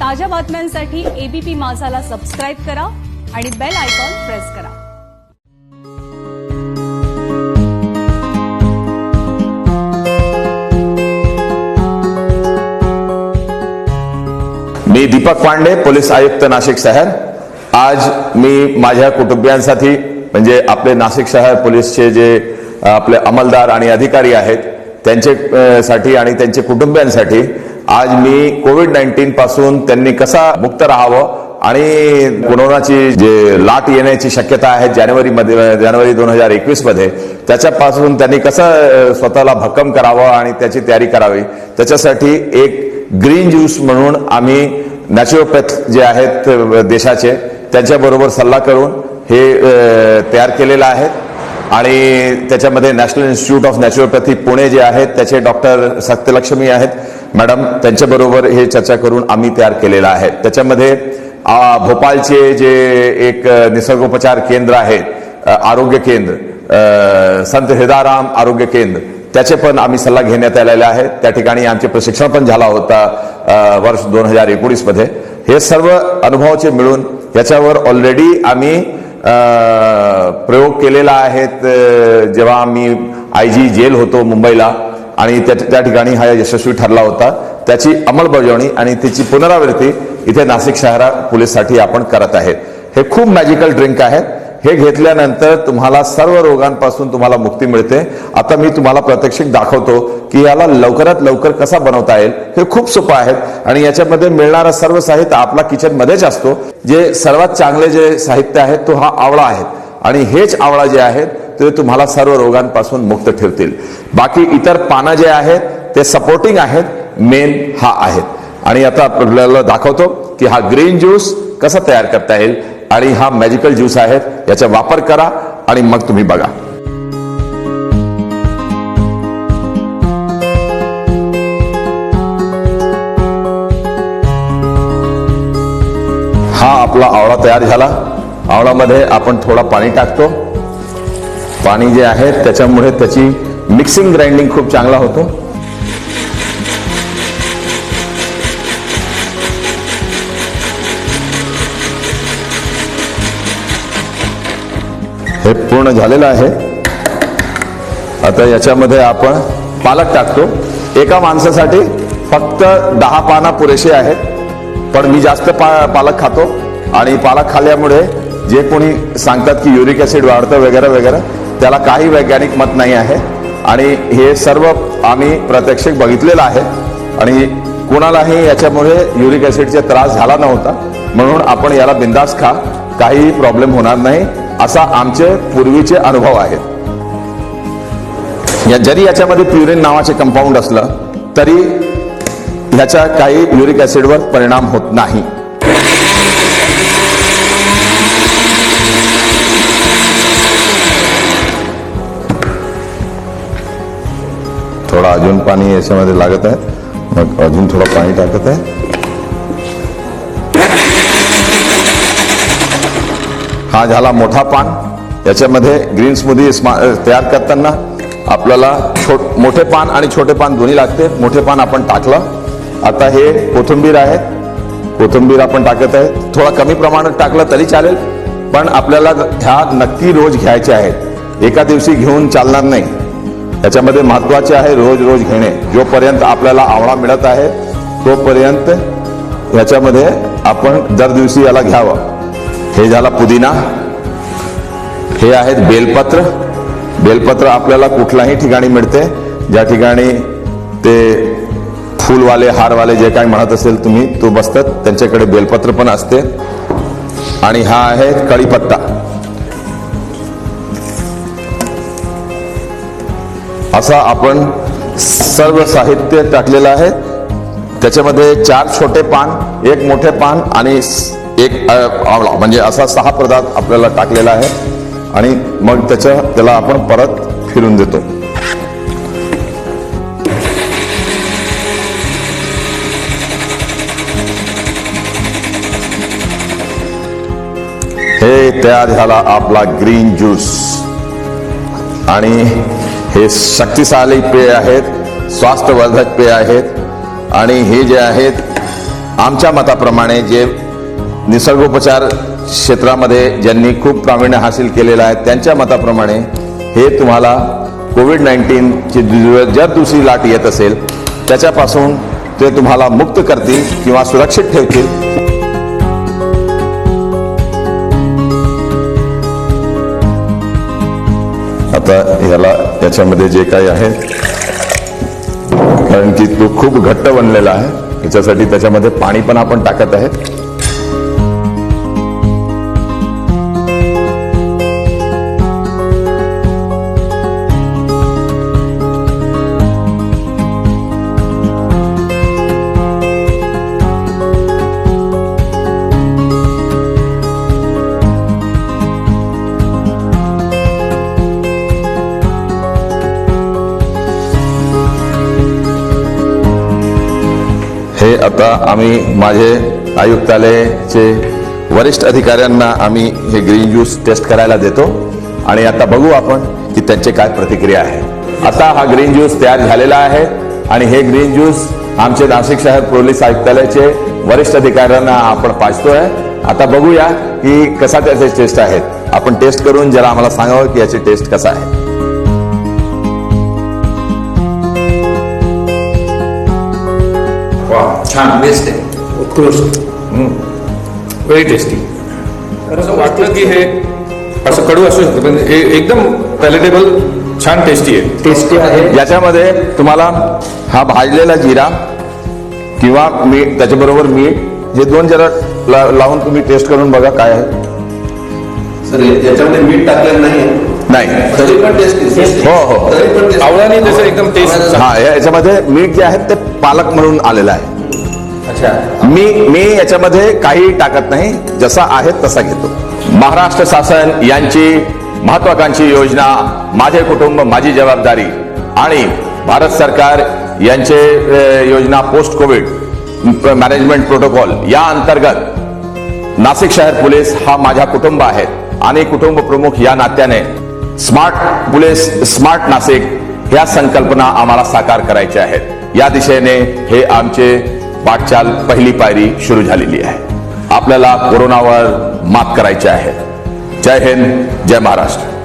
ताज्या बातम्यांसाठी ABP माझाला subscribe करा आणि बेल आयकॉन प्रेस करा. मी दीपक पांडे पोलीस आयुक्त नाशिक शहर. आज मी माझ्या कुटुंबियांसाठी म्हणजे आपले नाशिक शहर पोलीसचे जे आपले अंमलदार आणि अधिकारी आहेत त्यांचे साठी आणि त्यांच्या कुटुंबियांसाठी आज मी कोविड नाईन्टीन पासून त्यांनी कसा मुक्त राहावं आणि कोरोनाची जे लाट येण्याची शक्यता आहे जानेवारी मध्ये जानेवारी दोन हजार एकवीसमध्ये त्याच्यापासून त्यांनी कसं स्वतःला भक्कम करावं आणि त्याची तयारी करावी. त्याच्यासाठी एक ग्रीन ज्यूस म्हणून आम्ही नॅचरोपॅथ जे आहेत देशाचे त्यांच्याबरोबर सल्ला करून हे तयार केलेलं आहे. आणि त्याच्यामध्ये national institute of naturopathy Pune जे आहेत त्याचे डॉक्टर सत्यलक्ष्मी आहेत. मॅडम त्यांच्याबरोबर हे चर्चा करून आम्ही तयार केलेलं आहे. त्याच्यामध्ये भोपाळचे जे एक निसर्गोपचार केंद्र आहे आरोग्य केंद्र संत हृदाराम आरोग्य केंद्र त्याचे पण आम्ही सल्ला घेण्यात आलेला आहे. त्या ठिकाणी आमचे प्रशिक्षण पण झाला होता वर्ष दोन हजार एकोणीसमध्ये. हे सर्व अनुभवाचे मिळून याच्यावर ऑलरेडी आम्ही प्रयोग केलेला आहेत जेव्हा आम्ही आय जी जेल होतो मुंबईला आणि त्या त्या ठिकाणी हा यशस्वी ठरला होता. त्याची अंमलबजावणी आणि त्याची पुनरावृत्ती इथे नाशिक शहरा पोलीससाठी आपण करत आहेत. हे खूप मॅजिकल ड्रिंक आहे हे घेतल्यानंतर तुम्हाला सर्व रोगांपासून तुम्हाला मुक्ती मिळते. आता मी तुम्हाला प्रात्यक्षिक दाखवतो की याला लवकरात लवकर कसा बनवता येईल हे खूप सोपं आहे आणि याच्यामध्ये मिळणारा सर्व साहित्य आपला किचनमध्येच असतो. जे सर्वात चांगले जे साहित्य आहे तो हा आवळा आहे. आणि हेच आवळा जे आहेत ते तुम्हाला सर्व रोगांपासून मुक्त ठेवतील. बाकी इतर पानं जे आहेत ते सपोर्टिंग आहेत मेन हा आहेत. आणि आता आपल्याला दाखवतो की हा ग्रीन ज्यूस कसा तयार करता येईल आणि हा मॅजिकल ज्यूस आहे याचा वापर करा आणि मग तुम्ही बघा. हा आपला आवळा तयार झाला. आवळामध्ये आपण थोडा पाणी टाकतो. पाणी जे आहे त्याच्यामुळे त्याची मिक्सिंग ग्राइंडिंग खूप चांगला होतो. हे पूर्ण झालेलं आहे. आता याच्यामध्ये आपण पालक टाकतो. एका माणसासाठी फक्त दहा पाना पुरेसे आहेत. पण मी जास्त पा पालक खातो. आणि पालक खाल्ल्यामुळे जे कोणी सांगतात की युरिक ऍसिड वाढतं वगैरे वगैरे त्याला काही वैज्ञानिक मत नाही आहे. आणि हे सर्व आम्ही प्रात्यक्षिक बघितलेलं आहे. आणि कोणालाही याच्यामुळे युरिक ऍसिडचा त्रास झाला नव्हता. म्हणून आपण याला बिंदास खा. काही प्रॉब्लेम होणार नाही. असा आमचे पूर्वीचे अनुभव आहेत. या जरी याच्यामध्ये प्युरिन नावाचे कंपाऊंड असलं तरी ह्याच्या काही युरिक ऍसिडवर परिणाम होत नाही. थोडा अजून पाणी याच्यामध्ये लागत आहे मग अजून थोडं पाणी टाकत आहे हा झाला मोठा पान याच्यामध्ये ग्रीन स्मूदी तयार करताना आपल्याला छोट मोठे पान आणि छोटे पान दोन्ही लागते. मोठे पान आपण टाकलं. आता हे कोथिंबीर आहे. कोथिंबीर आपण टाकत आहे. थोडा कमी प्रमाणात टाकलं तरी चालेल पण आपल्याला ह्या नक्की रोज घ्यायचे आहेत. एका दिवशी घेऊन चालणार नाही. याच्यामध्ये महत्त्वाचे आहे रोज रोज घेणे. जोपर्यंत आपल्याला आवळा मिळत आहे तोपर्यंत याच्यामध्ये आपण दर दिवशी याला घ्यावं. हे झाला पुदिना. हे आहेत बेलपत्र. बेलपत्र आपल्याला कुठल्याही ठिकाणी मिळते. ज्या ठिकाणी ते फुलवाले हारवाले जे काही म्हणत असेल तुम्ही तो बसतात. त्यांच्याकडे बेलपत्र पण असते. आणि हा आहे कढीपत्ता. असा आपण सर्व साहित्य टाकलेलं आहे. त्याच्यामध्ये चार छोटे पान एक मोठे पान आणि एक म्हणजे असा सहा पदार्थ आपल्याला टाकलेला आहे. आणि मग त्याच्या त्याला आपण परत फिरून देतो. हे तयार झाला आपला ग्रीन ज्यूस. आणि हे शक्तिशाली पेय आहेत स्वास्थ्यवर्धक पेय आहेत आणि हे जे आहेत आमच्या मताप्रमाणे जे निसर्गोपचार क्षेत्रामध्ये ज्यांनी खूप प्रावीण्य हासिल केलेलं आहे त्यांच्या मताप्रमाणे हे तुम्हाला कोविड नाईन्टीनची जर दुसरी लाट येत असेल त्याच्यापासून ते तुम्हाला मुक्त करतील किंवा सुरक्षित ठेवतील. आता याला याच्यामध्ये जे काही आहे कारण की तो खूप घट्ट बनलेला आहे. त्याच्यासाठी त्याच्यामध्ये पाणी पण आपण टाकत आहे. आता आम्ही माझे आयुक्तालयाचे वरिष्ठ अधिकाऱ्यांना आम्ही हे ग्रीन ज्यूस टेस्ट करायला देतो. आणि आता बघू आपण की त्यांचे काय प्रतिक्रिया आहे. आता हा ग्रीन ज्यूस तयार झालेला आहे आणि हे ग्रीन ज्यूस आमचे नाशिक शहर पोलीस आयुक्तालयाचे वरिष्ठ अधिकाऱ्यांना आपण पाचतोय. आता बघूया की कसा त्याचे टेस्ट आहेत. आपण टेस्ट करून जरा आम्हाला सांगावं की याची टेस्ट कसा आहे. वा छान बेस्ट आहे उत्कृष्ट व्हेरी टेस्टी असं वाटलं की हे असं कडू असू शकतं पण हे एकदम पॅलेटेबल छान टेस्टी आहे. टेस्टी आहे. याच्यामध्ये तुम्हाला हा भाजलेला जिरा किंवा मीठ त्याच्याबरोबर मीठ हे दोन जरा ला- लावून तुम्ही टेस्ट करून बघा काय आहे. सर याच्यामध्ये मीठ टाकलेलं नाही नाही हो, हो. आवळाने त्याचं एकदम टेस्ट हा याच्यामध्ये मीठ जे आहे ते पालक म्हणून आलेलं आहे. अच्छा. मी मी याच्यामध्ये काही टाकत नाही. जसा आहे तसा घेतो. महाराष्ट्र शासन यांची महत्वाकांक्षी योजना माझे कुटुंब माझी जबाबदारी आणि भारत सरकार यांचे योजना पोस्ट कोविड मॅनेजमेंट प्रोटोकॉल या अंतर्गत नाशिक शहर पोलीस हा माझा कुटुंब आहे आणि कुटुंब प्रमुख या नात्याने स्मार्ट पोलीस स्मार्ट नाशिक ह्या संकल्पना आम्हाला साकार करायच्या आहेत. या दिशेने हे आमचे वाटचाल पहिली पायरी सुरू झालेली आहे. आपल्याला कोरोनावर मात करायची आहे. जय हिंद जय महाराष्ट्र.